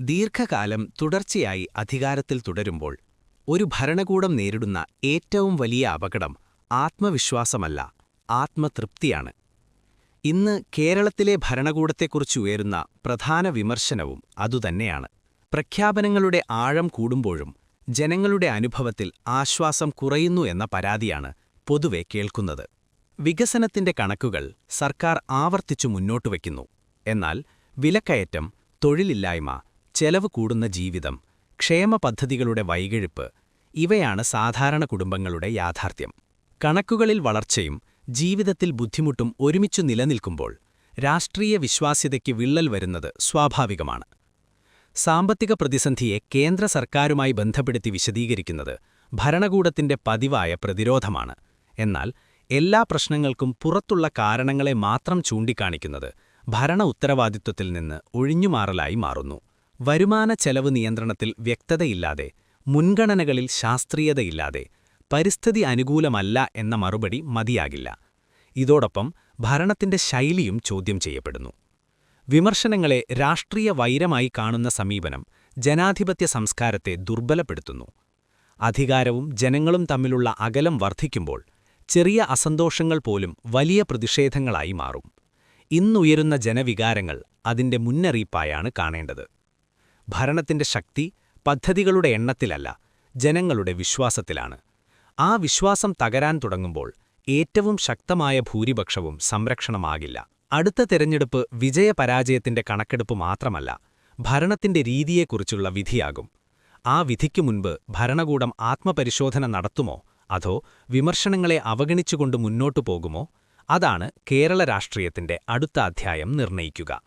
ദീർഘകാലം തുടർച്ചയായി അധികാരത്തിൽ തുടരുമ്പോൾ ഒരു ഭരണകൂടം നേരിടുന്ന ഏറ്റവും വലിയ അപകടം ആത്മവിശ്വാസമല്ല ആത്മതൃപ്തിയാണ്. ഇന്ന് കേരളത്തിലെ ഭരണകൂടത്തെക്കുറിച്ച് ഉയരുന്ന പ്രധാന വിമർശനവും അതുതന്നെയാണ്. പ്രഖ്യാപനങ്ങളുടെ ആഴം കൂടുമ്പോഴും ജനങ്ങളുടെ അനുഭവത്തിൽ ആശ്വാസം കുറയുന്നു എന്ന പരാതിയാണ് പൊതുവെ കേൾക്കുന്നത്. വികസനത്തിന്റെ കണക്കുകൾ സർക്കാർ ആവർത്തിച്ചു മുന്നോട്ടുവയ്ക്കുന്നു എന്നാൽ വിലക്കയറ്റം തൊഴിലില്ലായ്മ ചെലവ് കൂടുന്ന ജീവിതം ക്ഷേമ പദ്ധതികളുടെ വൈകിഴിപ്പ് ഇവയാണ് സാധാരണ കുടുംബങ്ങളുടെ യാഥാർത്ഥ്യം. കണക്കുകളിൽ വളർച്ചയും ജീവിതത്തിൽ ബുദ്ധിമുട്ടും ഒരുമിച്ചു നിലനിൽക്കുമ്പോൾ രാഷ്ട്രീയ വിശ്വാസ്യതയ്ക്ക് വിള്ളൽ വരുന്നത് സ്വാഭാവികമാണ്. സാമ്പത്തിക പ്രതിസന്ധിയെ കേന്ദ്ര സർക്കാരുമായി ബന്ധപ്പെടുത്തി വിശദീകരിക്കുന്നത് ഭരണകൂടത്തിന്റെ പതിവായ പ്രതിരോധമാണ്. എന്നാൽ എല്ലാ പ്രശ്നങ്ങൾക്കും പുറത്തുള്ള കാരണങ്ങളെ മാത്രം ചൂണ്ടിക്കാണിക്കുന്നത് ഭരണ ഉത്തരവാദിത്വത്തിൽ നിന്ന് ഒഴിഞ്ഞുമാറലായി മാറുന്നു. വരുമാന ചെലവ് നിയന്ത്രണത്തിൽ വ്യക്തതയില്ലാതെ മുൻഗണനകളിൽ ശാസ്ത്രീയതയില്ലാതെ പരിസ്ഥിതി അനുകൂലമല്ല എന്ന മറുപടി മതിയാകില്ല. ഇതോടൊപ്പം ഭരണത്തിന്റെ ശൈലിയും ചോദ്യം ചെയ്യപ്പെടുന്നു. വിമർശനങ്ങളെ രാഷ്ട്രീയ വൈരമായി കാണുന്ന സമീപനം ജനാധിപത്യ സംസ്കാരത്തെ ദുർബലപ്പെടുത്തുന്നു. അധികാരവും ജനങ്ങളും തമ്മിലുള്ള അകലം വർദ്ധിക്കുമ്പോൾ ചെറിയ അസന്തോഷങ്ങൾ പോലും വലിയ പ്രതിഷേധങ്ങളായി മാറും. ഇന്നുയരുന്ന ജനവികാരങ്ങൾ അതിന്റെ മുന്നറിയിപ്പായാണ് കാണേണ്ടത്. ഭരണത്തിന്റെ ശക്തി പദ്ധതികളുടെ എണ്ണത്തിലല്ല ജനങ്ങളുടെ വിശ്വാസത്തിലാണ്. ആ വിശ്വാസം തകരാൻ തുടങ്ങുമ്പോൾ ഏറ്റവും ശക്തമായ ഭൂരിപക്ഷവും സംരക്ഷണമാകില്ല. അടുത്ത തെരഞ്ഞെടുപ്പ് വിജയപരാജയത്തിന്റെ കണക്കെടുപ്പ് മാത്രമല്ല ഭരണത്തിന്റെ രീതിയെക്കുറിച്ചുള്ള വിധിയാകും. ആ വിധിക്കു മുൻപ് ഭരണകൂടം ആത്മപരിശോധന നടത്തുമോ അതോ വിമർശനങ്ങളെ അവഗണിച്ചുകൊണ്ട് മുന്നോട്ടു പോകുമോ അതാണ് കേരള രാഷ്ട്രീയത്തിന്റെ അടുത്ത അധ്യായം നിർണയിക്കുക.